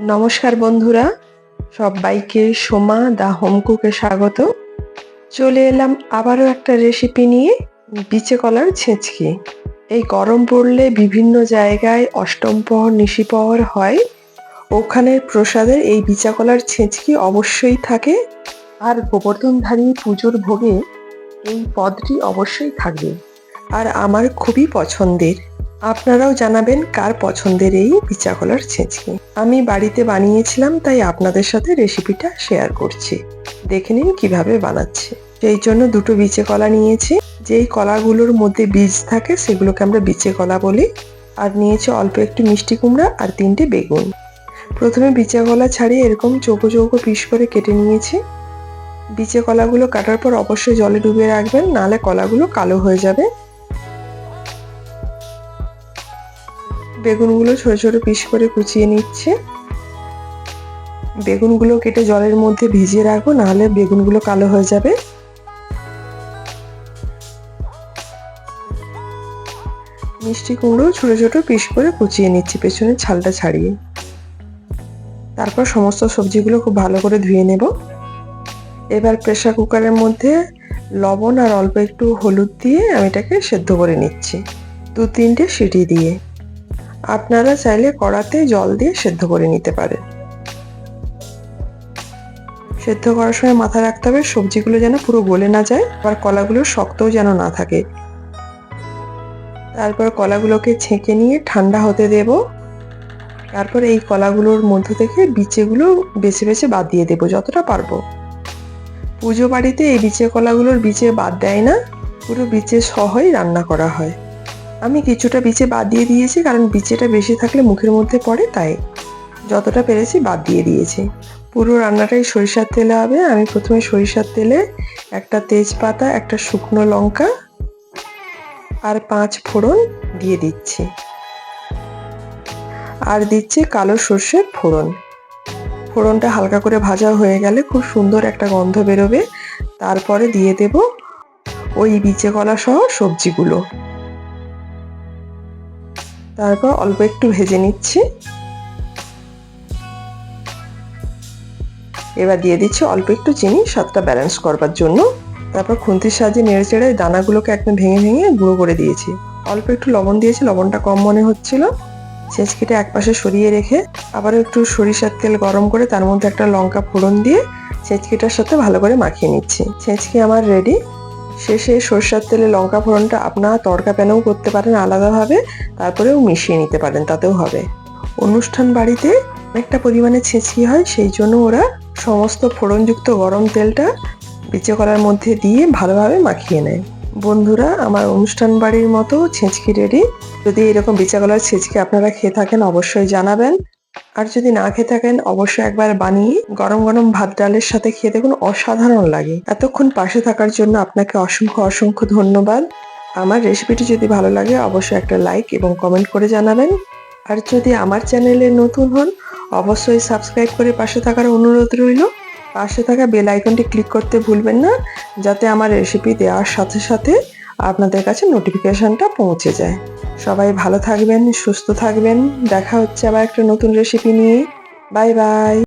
নমস্কার বন্ধুরা, সবাইকে সোমা দা হোমকুকে স্বাগত। চলে এলাম আবারও একটা রেসিপি নিয়ে বিচে কলার ছেঁচকি। এই গরম পড়লে বিভিন্ন জায়গায় অষ্টম প্রহর নিশি প্রহর হয়। ওখানের প্রসাদের এই বিচা কলার ছেঁচকি অবশ্যই থাকে। আর গোবর্ধনধারী পুজোর ভোগে এই পদটি অবশ্যই থাকবে। আর আমার খুবই পছন্দের। আপনারাও জানাবেন কার পছন্দের এই বিচা কলার ছেঁচকি। আমি বাড়িতে বানিয়েছিলাম, তাই আপনাদের সাথে রেসিপিটা শেয়ার করছি। দেখে নিন কীভাবে বানাচ্ছি। সেই জন্য দুটো বিচে কলা নিয়েছি। যেই কলাগুলোর মধ্যে বীজ থাকে, সেগুলোকে আমরা বিচে কলা বলি। আর নিয়েছি অল্প একটু মিষ্টি কুমড়া আর তিনটে বেগুন। প্রথমে বিচে কলা ছাড়িয়ে এরকম চৌকো চৌকো পিস করে কেটে নিয়েছি। বিচে কলাগুলো কাটার পর অবশ্যই জলে ডুবিয়ে রাখবেন, নাহলে কলাগুলো কালো হয়ে যাবে। বেগুনগুলো ছোট ছোট পিস করে কুচিয়ে নিচ্ছে। বেগুনগুলো কেটে জলের মধ্যে ভিজিয়ে রাখব নাহলে বেগুনগুলো কালো হয়ে যাবে। মিষ্টি কুমড়ো ছোট ছোট পিস করে কুচিয়ে নিচ্ছি পেছনে ছালটা ছাড়িয়ে। তারপর সমস্ত সবজিগুলো খুব ভালো করে ধুয়ে নেব। এবার প্রেশার কুকারের মধ্যে লবণ আর অল্প একটু হলুদ দিয়ে আমি এটাকে সেদ্ধ করে নিচ্ছি। দু তিনটে সিটি দিয়ে। আপনারা চাইলে কড়াতে জল দিয়ে সেদ্ধ করে নিতে পারেন। সেদ্ধ করার সময় মাথায় রাখতে হবে, সবজিগুলো যেন পুরো গলে না যায় আবার কলাগুলো শক্তও যেন না থাকে। তারপর কলাগুলোকে ছেঁকে নিয়ে ঠান্ডা হতে দেব। তারপর এই কলাগুলোর মধ্য থেকে বিচেগুলো বেছে বেছে বাদ দিয়ে দেবো, যতটা পারব। পুজো বাড়িতে এই বিচে কলাগুলোর বিচে বাদ দেয় না, পুরো বিচে সহই রান্না করা হয়। আমি কিছুটা বিচে বাদ দিয়ে দিয়েছি, কারণ বিচেটা বেশি থাকলে মুখের মধ্যে পড়ে, তাই যতটা পেরেছি বাদ দিয়ে দিয়েছি। পুরো রান্নাটাই সরিষার তেলে হবে। আমি প্রথমে সরিষার তেলে একটা তেজপাতা, একটা শুকনো লঙ্কা আর পাঁচ ফোড়ন দিয়ে দিচ্ছি। আর দিচ্ছি কালো সর্ষের ফোড়ন। ফোড়নটা হালকা করে ভাজা হয়ে গেলে খুব সুন্দর একটা গন্ধ বেরোবে। তারপরে দিয়ে দেব ওই বিচে কলা সহ সবজিগুলো। তারপর অল্প একটু ভেজে নিচ্ছি। এবার দিয়ে দিচ্ছি অল্প একটু চিনি, স্বাদটা ব্যালেন্স করবার জন্য। তারপর খুন্তির সাহায্যে নেড়ে চেড়ে দানাগুলোকে একদম ভেঙে ভেঙে গুঁড়ো করে দিয়েছি। অল্প একটু লবণ দিয়েছি, লবণটা কম মনে হচ্ছিল। ছেঁচকিটা এক পাশে সরিয়ে রেখে আবারও একটু সরিষার তেল গরম করে তার মধ্যে একটা লঙ্কা ফোড়ন দিয়ে ছেঁচকিটার সাথে ভালো করে মাখিয়ে নিচ্ছি। ছেঁচকি আমার রেডি শেষে সর্ষার তেলে লঙ্কা ফোড়নটা আপনারা তড়কা প্যানেও করতে পারেন আলাদাভাবে, তারপরেও মিশিয়ে নিতে পারেন, তাতেও হবে। অনুষ্ঠান বাড়িতে অনেকটা পরিমাণে ছেঁচকি হয়, সেই জন্য ওরা সমস্ত ফোড়নযুক্ত গরম তেলটা বিচে কলার মধ্যে দিয়ে ভালোভাবে মাখিয়ে নেয়। বন্ধুরা, আমার অনুষ্ঠান বাড়ির মতো ছেঁচকি রেডি। যদি এরকম বিচা কলার ছেঁচকি আপনারা খেয়ে থাকেন, অবশ্যই জানাবেন। আর যদি না খেয়ে থাকেন, অবশ্যই একবার বানিয়ে গরম গরম ভাত ডালের সাথে খেয়ে দেখুন, অসাধারণ লাগে। এতক্ষণ পাশে থাকার জন্য আপনাকে অসংখ্য অসংখ্য ধন্যবাদ। আমার রেসিপিটি যদি ভালো লাগে, অবশ্যই একটা লাইক এবং কমেন্ট করে জানাবেন। আর যদি আমার চ্যানেলে নতুন হন, অবশ্যই সাবস্ক্রাইব করে পাশে থাকার অনুরোধ রইল। পাশে থাকা বেল আইকনটি ক্লিক করতে ভুলবেন না, যাতে আমার রেসিপি দেওয়ার সাথে সাথে আপনাদের কাছে নোটিফিকেশনটা পৌঁছে যায়। সবাই ভালো থাকবেন, সুস্থ থাকবেন। দেখা হচ্ছে আবার একটা নতুন রেসিপি নিয়ে। Bye bye